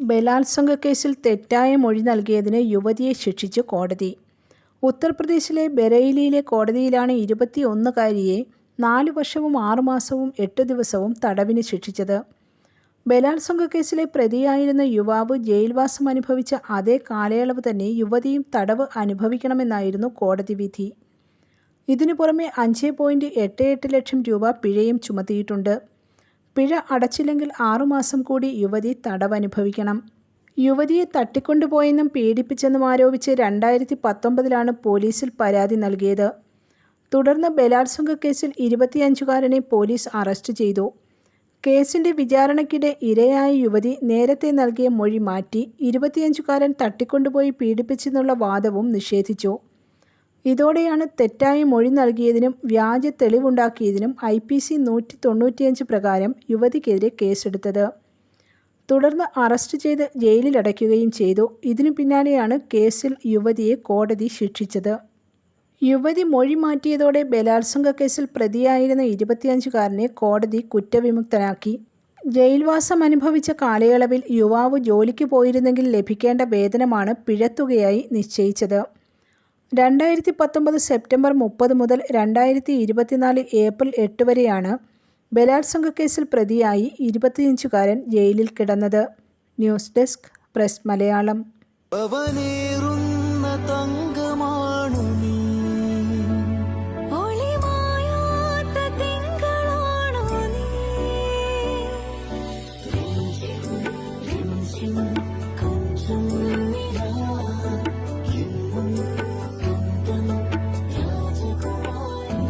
ബലാത്സംഗ കേസിൽ തെറ്റായ മൊഴി നൽകിയതിന് യുവതിയെ ശിക്ഷിച്ചു കോടതി. ഉത്തർപ്രദേശിലെ ബരേലിയിലെ കോടതിയിലാണ് ഇരുപത്തിയൊന്നുകാരിയെ നാല് വർഷവും ആറുമാസവും എട്ട് ദിവസവും തടവിന് ശിക്ഷിച്ചത്. ബലാത്സംഗ കേസിലെ പ്രതിയായിരുന്ന യുവാവ് ജയിൽവാസം അനുഭവിച്ച അതേ കാലയളവ് തന്നെ യുവതിയും തടവ് അനുഭവിക്കണമെന്നായിരുന്നു കോടതി വിധി. ഇതിനു പുറമെ അഞ്ച് പോയിന്റ് എട്ട് എട്ട് ലക്ഷം രൂപ പിഴയും ചുമത്തിയിട്ടുണ്ട്. പിഴ അടച്ചില്ലെങ്കിൽ ആറുമാസം കൂടി യുവതി തടവനുഭവിക്കണം. യുവതിയെ തട്ടിക്കൊണ്ടുപോയെന്നും പീഡിപ്പിച്ചെന്നും ആരോപിച്ച് രണ്ടായിരത്തി പത്തൊമ്പതിലാണ് പോലീസിൽ പരാതി നൽകിയത്. തുടർന്ന് ബലാത്സംഗ കേസിൽ ഇരുപത്തിയഞ്ചുകാരനെ പോലീസ് അറസ്റ്റ് ചെയ്തു. കേസിന്റെ വിചാരണയ്ക്കിടെ ഇരയായ യുവതി നേരത്തെ നൽകിയ മൊഴി മാറ്റി ഇരുപത്തിയഞ്ചുകാരൻ തട്ടിക്കൊണ്ടുപോയി പീഡിപ്പിച്ചെന്നുള്ള വാദവും നിഷേധിച്ചു. ഇതോടെയാണ് തെറ്റായ മൊഴി നൽകിയതിനും വ്യാജ തെളിവുണ്ടാക്കിയതിനും ഐ പി സി നൂറ്റി തൊണ്ണൂറ്റിയഞ്ച് പ്രകാരം യുവതിക്കെതിരെ കേസെടുത്തത്. തുടർന്ന് അറസ്റ്റ് ചെയ്ത് ജയിലിലടയ്ക്കുകയും ചെയ്തു. ഇതിനു പിന്നാലെയാണ് കേസിൽ യുവതിയെ കോടതി ശിക്ഷിച്ചത്. യുവതി മൊഴി മാറ്റിയതോടെ ബലാത്സംഗ കേസിൽ പ്രതിയായിരുന്ന ഇരുപത്തിയഞ്ചുകാരനെ കോടതി കുറ്റവിമുക്തനാക്കി. ജയിൽവാസം അനുഭവിച്ച കാലയളവിൽ യുവാവ് ജോലിക്ക് പോയിരുന്നെങ്കിൽ ലഭിക്കേണ്ട വേതനമാണ് പിഴത്തുകയായി നിശ്ചയിച്ചത്. രണ്ടായിരത്തി പത്തൊമ്പത് സെപ്റ്റംബർ മുപ്പത് മുതൽ രണ്ടായിരത്തി ഇരുപത്തിനാല് ഏപ്രിൽ എട്ട് വരെയാണ് ബലാത്സംഗ കേസിൽ പ്രതിയായി ഇരുപത്തിയഞ്ചുകാരൻ ജയിലിൽ കിടന്നത്. News desk press Malayalam. രാജകുമാരി